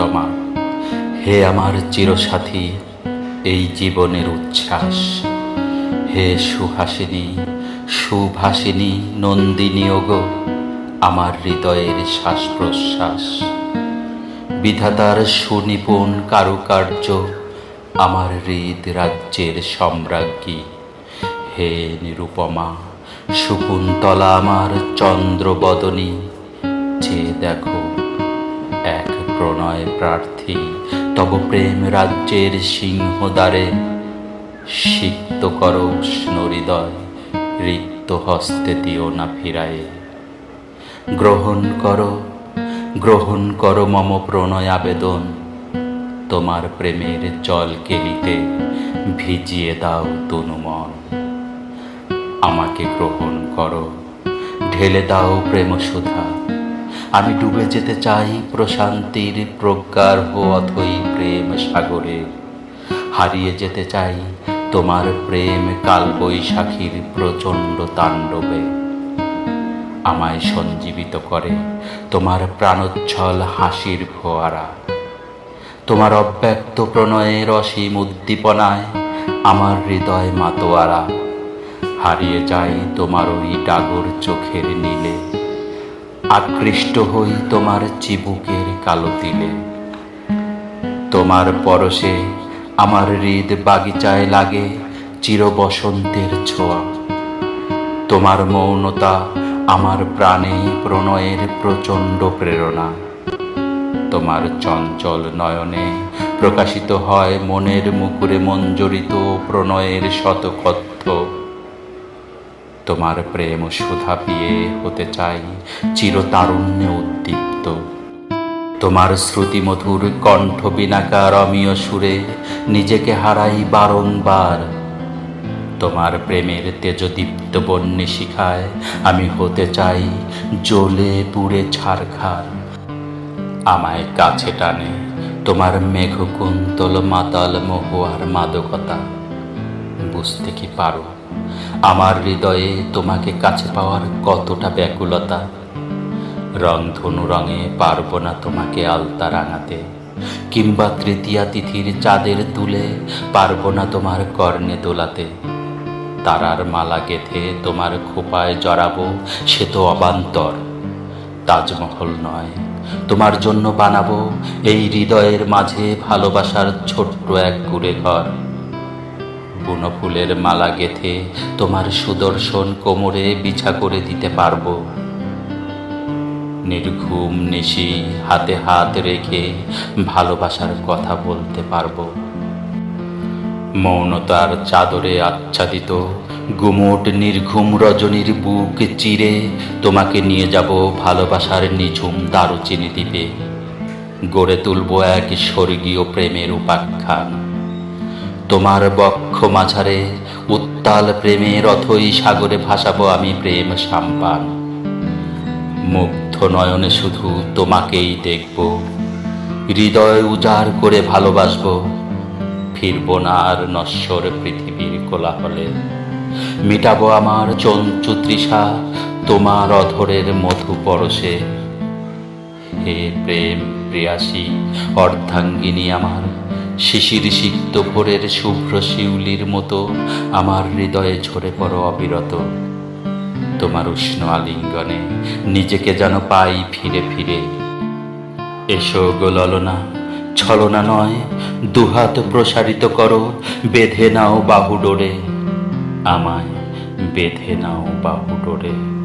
প্রিয়তমা, হে আমার চিরসাথী এই জীবনের উচ্ছ্বাস। হে সুহাসিনী, সুভাসিনী নন্দিনী, ওগো, আমার হৃদয়ের শ্বাস প্রশ্বাস বিধাতার সুনিপুণ কারুকার্য আমার হৃদ রাজ্যের সম্রাজ্ঞী। হে নিরুপমা, শকুন্তলা আমার চন্দ্রবদনী, যে দেখো এক প্রণয় প্রার্থী। তব প্রেম রাজ্যের সিংহদ্বারে সিক্ত কর উষ্ণ রিক্ত হস্তে দিও না ফিরায়ে। গ্রহণ করো গ্রহণ করো মম প্রণয় আবেদন, তোমার প্রেমের জল কেলিতে ভিজিয়ে দাও তনুমন আমাকে গ্রহণ করো, ঢেলে দাও প্রেম সুধা আমি ডুবে যেতে চাই প্রশান্তির প্রজ্ঞার্হ অথই প্রেম সাগরে। হারিয়ে যেতে চাই তোমার প্রেম কালবৈশাখীর প্রচণ্ড তাণ্ডবে। আমায় সঞ্জীবিত করে তোমার প্রাণোচ্ছল হাসির ফোয়ারা। তোমার অব্যক্ত প্রণয়ের অসীম উদ্দীপনায় আমার হৃদয় মাতোয়ারা। হারিয়ে যাই তোমার ওই ডাগর চোখের নীলে। আকৃষ্ট হই তোমার চিবুকের কালো তিলে। তোমার পরশে আমার হৃদ বাগিচায় লাগে চির বসন্তের ছোঁয়া। তোমার মৌনতা আমার প্রাণে প্রণয়ের প্রচণ্ড প্রেরণা। তোমার চঞ্চল নয়নে প্রকাশিত হয় মনের মুকুরে মঞ্জরিত প্রণয়ের শতকথ্য। তোমার প্রেম সুধা পিয়ে হতে চাই, চিরতারুণ্যে উদ্দীপ্ত। তোমার শ্রুতিমধুর কণ্ঠ বিনাকার অমীয় সুরে নিজেকে হারাই বারংবার। তোমার প্রেমের তেজদীপ্ত বন্যে শিখায়, আমি হতে চাই জ্বলে পুড়ে ছারখার। আমায় কাছে টানে তোমার মেঘকুন্তল মাতাল মহুয়ার মাদকতা, বুঝতে কি পারো? আমার হৃদয়ে তোমাকে কাছে পাওয়ার কতটা ব্যাকুলতা? রংধনু রঙে পারব না তোমাকে আলতা রাঙাতে, কিংবা তৃতীয়া তিথির চাঁদের তুলে পারব না তোমার কর্ণে দোলাতে। তারার মালা গেথে তোমার খোপায় জড়াবো সে তো অবান্তর। তাজমহল নয়, তোমার জন্য বানাবো এই হৃদয়ের মাঝে ভালোবাসার ছোট্ট এক কুড়ে ঘর বুনো ফুলের মালা গেথে তোমার সুদর্শন কোমরে বিছা করে দিতে পারব। নির্ঘুম নিশি হাতে হাত রেখে ভালোবাসার কথা বলতে পারব। মৌনতার চাদরে আচ্ছাদিত, গুমোট নির্ঘুম রজনীর বুক চিরে তোমাকে নিয়ে যাব ভালোবাসার নিঝুম দারুচিনি দ্বীপে। গড়ে তুলব এক স্বর্গীয় প্রেমের উপাখ্যান। তোমার বক্ষ মাঝারে উত্তাল প্রেমের অথই সাগরে ভাসাবো আমি প্রেম সাম্পান। মুগ্ধ নয়নে শুধু তোমাকেই দেখব, হৃদয় উজাড় করে ভালোবাসবো, ফিরব না আর নশ্বর পৃথিবীর কোলাহলে। মিটাবো আমার চঞ্চু তৃষা, তোমার অধরের মধু পরশে। হে প্রেম প্রিয়াসী, অর্ধাঙ্গিনী আমার শিশির সিক্ত ভোরের শুভ্র শিউলির মতো আমার হৃদয়ে ঝরে পড়ো অবিরত। তোমার উষ্ণ আলিঙ্গনে নিজেকে যেন পাই ফিরে ফিরে। এসো গো ললনা, ছলনা নয়, দুহাত প্রসারিত করো, বেঁধে নাও বাহু ডোরে আমায় বেঁধে নাও বাহু ডোরে